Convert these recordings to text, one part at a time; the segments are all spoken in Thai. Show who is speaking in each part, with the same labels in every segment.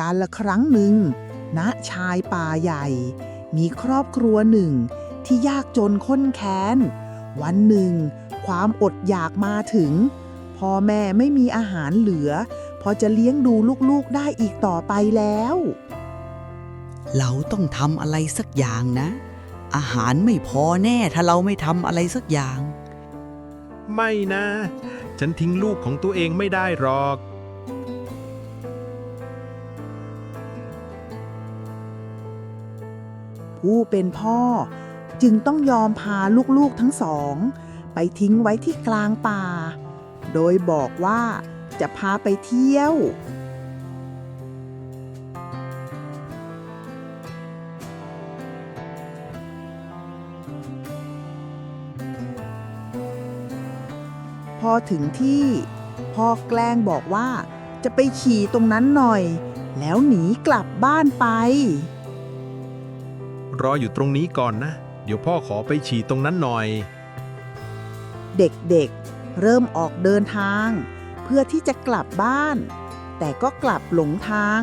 Speaker 1: การละครั้งหนึ่งณชายป่าใหญ่ มีครอบครัวหนึ่ง ที่ยากจนข้นแค้น วันหนึ่ง ความอดอยากมาถึง พ่อแม่ไม่มีอาหารเหลือ พอจะเลี้ยงดูลูกๆได้อีกต่อไปแล้ว
Speaker 2: เราต้องทำอะไรสักอย่างนะ อาหารไม่พอแน่ถ้าเราไม่ทำอะไรสักอย่าง
Speaker 3: ไม่นะ ฉันทิ้งลูกของตัวเองไม่ได้หรอก
Speaker 1: ผู้เป็นพ่อ จึงต้องยอมพาลูกๆทั้งสอง ไปทิ้งไว้ที่กลางป่า โดยบอกว่าจะพาไปเที่ยว พอถึงที่พ่อแกล้งบอกว่าจะไปขี่ตรงนั้นหน่อย แล้วหนีกลับบ้านไป
Speaker 3: รออยู่ตรงนี้ก่อนนะ เดี๋ยวพ่อขอไปฉี่ตรงนั้นหน่อย
Speaker 1: เด็กๆ เริ่มออกเดินทาง เพื่อที่จะกลับบ้าน แต่ก็กลับหลงทาง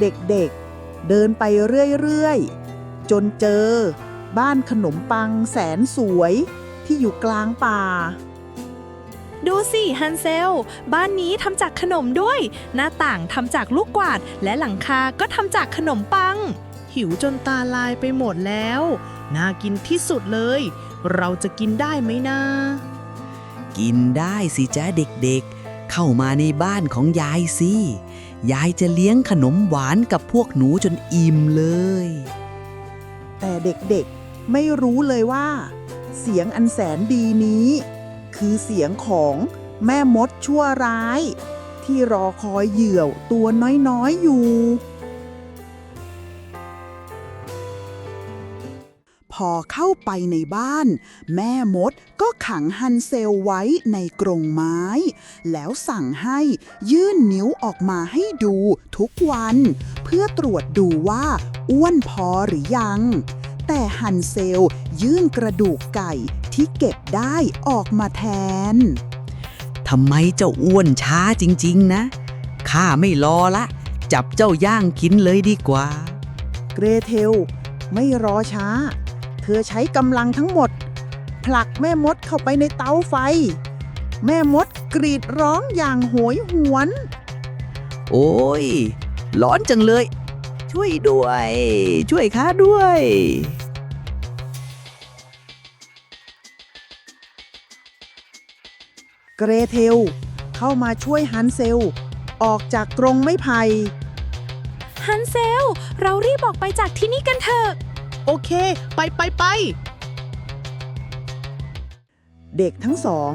Speaker 1: เด็กๆ เดินไปเรื่อยๆ จนเจอ บ้านขนมปังแสนสวยที่อยู่กลางป่า
Speaker 4: ดูสิฮันเซล บ้านนี้ทำจากขนมด้วย หน้าต่างทำจากลูกกวาด และหลังคาก็ทำจากขนมปัง
Speaker 5: หิวจนตาลายไปหมดแล้ว น่ากินที่สุดเลย เราจะกินได้ไหมนะ
Speaker 2: กินได้สิจ้าเด็กๆ เข้ามาในบ้านของยายสิ ยายจะเลี้ยงขนมหวานกับพวกหนูจนอิ่มเลย
Speaker 1: แต่เด็กๆ ไม่รู้เลยว่า เสียงอันแสนดีนี้ คือเสียงของแม่มดชั่วร้าย ที่รอคอยเหยื่อตัวน้อยๆอยู่
Speaker 6: พอเข้าไปในบ้าน แม่มดก็ขังฮันเซลไว้ในกรงไม้ แล้วสั่งให้ยื่นนิ้วออกมาให้ดูทุกวัน เพื่อตรวจดูว่าอ้วนพอหรือยัง แต่ฮันเซลยื่นกระดูกไก่ที่เก็บได้ออกมาแทน
Speaker 2: ทำไมเจ้าอ้วนช้าจริง ๆ นะ ข้าไม่รอละ จับเจ้าย่างกินเลยดีกว่า
Speaker 1: เกรเทล ไม่รอช้า เธอใช้กำลังทั้งหมด ผลักแม่มดเข้าไปในเตาไฟ แม่มดกรีดร้องอย่างโหยหวน
Speaker 2: โอ้ย ร้อนจังเลย ช่วยด้วย ช่วยข้าด้วย
Speaker 1: เกรเทล เข้ามาช่วยฮันเซล ออกจากกรงไม้ไผ่
Speaker 4: ฮันเซล เรารีบออกไปจากที่นี่กันเถอะ
Speaker 5: โอเค ไปไปไป
Speaker 1: เด็กทั้งสอง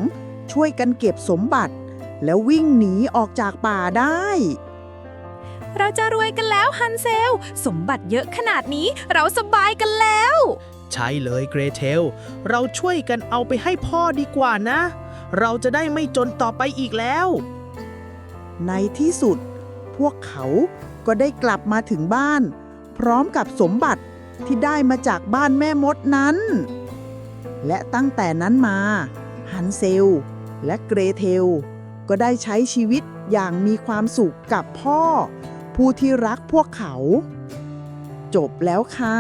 Speaker 1: ช่วยกันเก็บสมบัติ แล้ววิ่งหนีออกจากป่าได้
Speaker 4: เราจะรวยกันแล้วฮันเซล สมบัติเยอะขนาดนี้เราสบายกันแล้ว
Speaker 5: ใช่เลยเกรเทล เราช่วยกันเอาไปให้พ่อดีกว่านะ เราจะได้ไม่จนต่อไปอีกแล้ว
Speaker 1: ในที่สุด พวกเขาก็ได้กลับมาถึงบ้าน พร้อมกับสมบัติ ที่ได้มาจากบ้านแม่มดนั้น และตั้งแต่นั้นมา ฮันเซล และเกรเทล ก็ได้ใช้ชีวิตอย่างมีความสุขกับพ่อ ผู้ที่รักพวกเขา จบแล้วค่ะ